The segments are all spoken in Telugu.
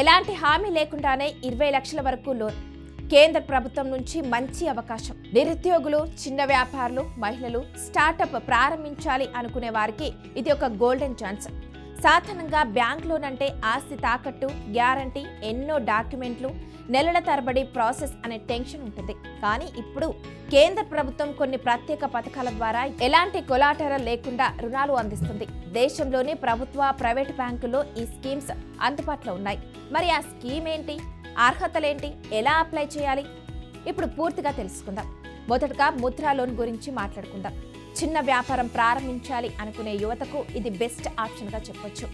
ఎలాంటి హామీ లేకుండానే ఇరవై లక్షల వరకు లోన్. కేంద్ర ప్రభుత్వం నుంచి మంచి అవకాశం. నిరుద్యోగులు చిన్న వ్యాపారులు మహిళలు స్టార్టప్ ప్రారంభించాలి అనుకునే వారికి ఇది ఒక గోల్డెన్ ఛాన్స్. సాధారణంగా బ్యాంక్ లోన్ అంటే ఆస్తి తాకట్టు గ్యారంటీ ఎన్నో డాక్యుమెంట్లు నెలల తరబడి ప్రాసెస్ అనే టెన్షన్ ఉంటుంది. కానీ ఇప్పుడు కేంద్ర ప్రభుత్వం కొన్ని ప్రత్యేక పథకాల ద్వారా ఎలాంటి కొలాటరల్ లేకుండా రుణాలు అందిస్తుంది. దేశంలోని ప్రభుత్వ ప్రైవేట్ బ్యాంకుల్లో ఈ స్కీమ్స్ అందుబాటులో ఉన్నాయి. మరి ఆ స్కీమ్ ఏంటి? అర్హతలేంటి? ఎలా అప్లై చేయాలి? ఇప్పుడు పూర్తిగా తెలుసుకుందాం. మొదటగా ముద్రా లోన్ గురించి మాట్లాడుకుందాం. చిన్న వ్యాపారం ప్రారంభించాలి అనుకునే యువతకు ఇది బెస్ట్ ఆప్షన్గా చెప్పొచ్చు.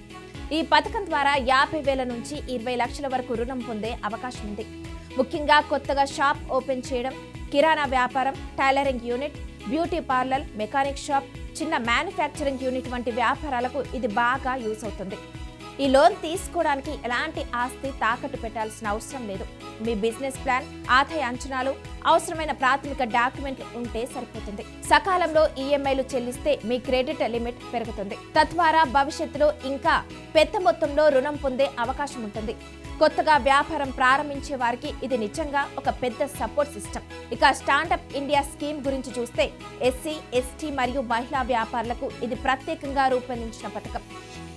ఈ పథకం ద్వారా యాభై వేల నుంచి ఇరవై లక్షల వరకు రుణం పొందే అవకాశం ఉంది. ముఖ్యంగా కొత్తగా షాప్ ఓపెన్ చేయడం కిరాణా వ్యాపారం tailoring unit beauty parlour mechanic shop చిన్న మ్యానుఫ్యాక్చరింగ్ యూనిట్ వంటి వ్యాపారాలకు ఇది బాగా యూస్ అవుతుంది. ఈ లోన్ తీసుకోవడానికి ఎలాంటి ఆస్తి తాకట్టు పెట్టాల్సిన అవసరం లేదు. మీ బిజినెస్ ప్లాన్ ఆదాయ అంచనాలు అవసరమైన ప్రాథమిక డాక్యుమెంట్లు ఉంటే సరిపోతుంది. సకాలంలో ఈఎంఐలు చెల్లిస్తే మీ క్రెడిట్ లిమిట్ పెరుగుతుంది. తద్వారా భవిష్యత్తులో ఇంకా పెద్ద మొత్తంలో రుణం పొందే అవకాశం ఉంటుంది. కొత్తగా వ్యాపారం ప్రారంభించే వారికి ఇది నిజంగా ఒక పెద్ద సపోర్ట్ సిస్టమ్. ఇక స్టాండప్ ఇండియా స్కీమ్ గురించి చూస్తే ఎస్సీ ఎస్టీ మరియు మహిళా వ్యాపారులకు ఇది ప్రత్యేకంగా రూపొందించిన పథకం.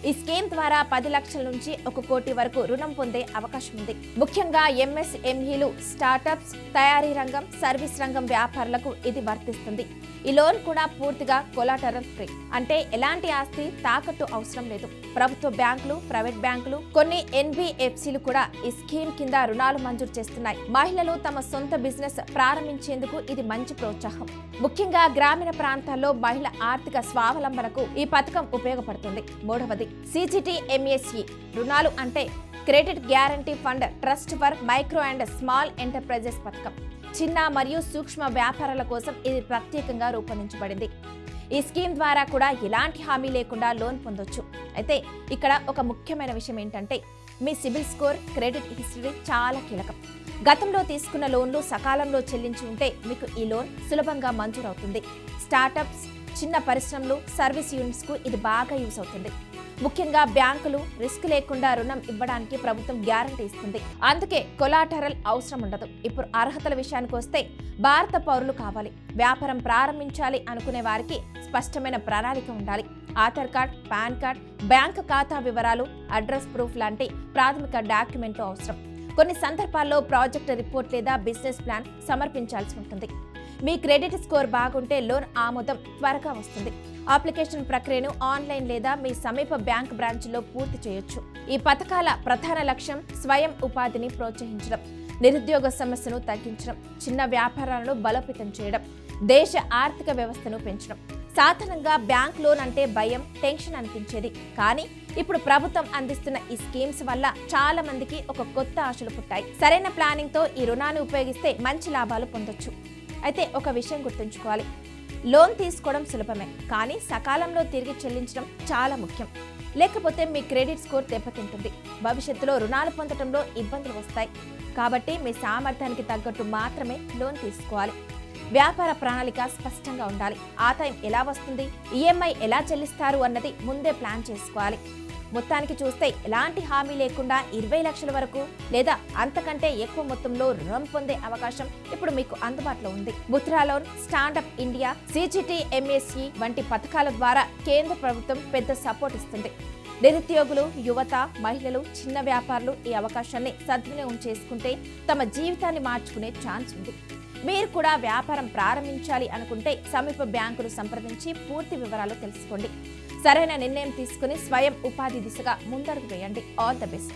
ఈ స్కీమ్ ద్వారా పది లక్షల నుంచి ఒక కోటి వరకు రుణం పొందే అవకాశం ఉంది. ముఖ్యంగా ఎంఎస్ఎంఈలు స్టార్టప్స్ తయారీ రంగం సర్వీస్ రంగం వ్యాపారులకు ఇది వర్తిస్తుంది. ఈ లోన్ కూడా పూర్తిగా కొలాటరల్ ఫ్రీ. అంటే ఎలాంటి ఆస్తి తాకట్టు అవసరం లేదు. ప్రభుత్వ బ్యాంకులు ప్రైవేట్ బ్యాంకులు కొన్ని ఎన్బిఎఫ్సిలు కూడా ఈ స్కీమ్ కింద రుణాలు మంజూరు చేస్తున్నాయి. మహిళలు తమ సొంత బిజినెస్ ప్రారంభించేందుకు ఇది మంచి ప్రోత్సాహం. ముఖ్యంగా గ్రామీణ ప్రాంతాల్లో మహిళ ఆర్థిక స్వావలంబనకు ఈ పథకం ఉపయోగపడుతుంది. మూడవది సిజిటి ఎంఎస్ఈ రుణాలు అంటే credit guarantee fund trust for micro and small enterprises పథకం. చిన్న మరియు సూక్ష్మ వ్యాపారాల కోసం ఇది ప్రత్యేకంగా రూపొందించబడింది. ఈ స్కీమ్ ద్వారా కూడా ఎలాంటి హామీ లేకుండా లోన్ పొందొచ్చు. అయితే ఇక్కడ ఒక ముఖ్యమైన విషయం ఏంటంటే మీ సిబిల్ స్కోర్ క్రెడిట్ హిస్టరీ చాలా కీలకం. గతంలో తీసుకున్న లోన్లు సకాలంలో చెల్లించి ఉంటే మీకు ఈ లోన్ సులభంగా మంజూరవుతుంది. స్టార్టప్స్ చిన్న పరిశ్రమలు సర్వీస్ యూనిట్స్కు ఇది బాగా యూస్ అవుతుంది. ముఖ్యంగా బ్యాంకులు రిస్క్ లేకుండా రుణం ఇవ్వడానికి ప్రభుత్వం గ్యారంటీ ఇస్తుంది. అందుకే కొలాటరల్ అవసరం ఉండదు. ఇప్పుడు అర్హతల విషయానికి వస్తే భారత పౌరులు కావాలి. వ్యాపారం ప్రారంభించాలి అనుకునే వారికి స్పష్టమైన ప్రణాళిక ఉండాలి. Aadhaar card PAN card bank ఖాతా వివరాలు అడ్రస్ ప్రూఫ్ లాంటి ప్రాథమిక డాక్యుమెంట్లు అవసరం. కొన్ని సందర్భాల్లో ప్రాజెక్ట్ రిపోర్ట్ లేదా బిజినెస్ ప్లాన్ సమర్పించాల్సి ఉంటుంది. మీ క్రెడిట్ స్కోర్ బాగుంటే లోన్ ఆమోదం త్వరగా వస్తుంది. అప్లికేషన్ ప్రక్రియను ఆన్లైన్ లేదా మీ సమీప బ్యాంక్ బ్రాంచ్లో పూర్తి చేయొచ్చు. ఈ పథకాల ప్రధాన లక్ష్యం స్వయం ఉపాధిని ప్రోత్సహించడం నిరుద్యోగ సమస్యను తగ్గించడం చిన్న వ్యాపారాలను బలోపేతం చేయడం దేశ ఆర్థిక వ్యవస్థను పెంచడం. సాధారణంగా బ్యాంక్ లోన్ అంటే భయం టెన్షన్ అనిపించేది. కానీ ఇప్పుడు ప్రభుత్వం అందిస్తున్న ఈ స్కీమ్స్ వల్ల చాలా మందికి ఒక కొత్త ఆశలు పుట్టాయి. సరైన ప్లానింగ్తో ఈ రుణాన్ని ఉపయోగిస్తే మంచి లాభాలు పొందొచ్చు. అయితే ఒక విషయం గుర్తుంచుకోవాలి. లోన్ తీసుకోవడం సులభమే కానీ సకాలంలో తిరిగి చెల్లించడం చాలా ముఖ్యం. లేకపోతే మీ క్రెడిట్ స్కోర్ దెబ్బతింటుంది. భవిష్యత్తులో రుణాలు పొందడంలో ఇబ్బందులు వస్తాయి. కాబట్టి మీ సామర్థ్యానికి తగ్గట్టు మాత్రమే లోన్ తీసుకోవాలి. వ్యాపార ప్రణాళిక స్పష్టంగా ఉండాలి. ఆదాయం ఎలా వస్తుంది? ఈఎంఐ ఎలా చెల్లిస్తారు అన్నది ముందే ప్లాన్ చేసుకోవాలి. మొత్తానికి చూస్తే ఎలాంటి హామీ లేకుండా ఇరవై లక్షల వరకు లేదా అంతకంటే ఎక్కువ మొత్తంలో రుణం పొందే అవకాశం ఇప్పుడు మీకు అందుబాటులో ఉంది. Mudra loan standup India CGT MSE వంటి పథకాల ద్వారా కేంద్ర ప్రభుత్వం పెద్ద సపోర్ట్ ఇస్తుంది. నిరుద్యోగులు యువత మహిళలు చిన్న వ్యాపారులు ఈ అవకాశాన్ని సద్వినియోగం చేసుకుంటే తమ జీవితాన్ని మార్చుకునే ఛాన్స్ ఉంది. మీరు కూడా వ్యాపారం ప్రారంభించాలి అనుకుంటే సమీప బ్యాంకును సంప్రదించి పూర్తి వివరాలు తెలుసుకోండి. సరైన నిర్ణయం తీసుకుని స్వయం ఉపాధి దిశగా ముందడుగు వేయండి. All the best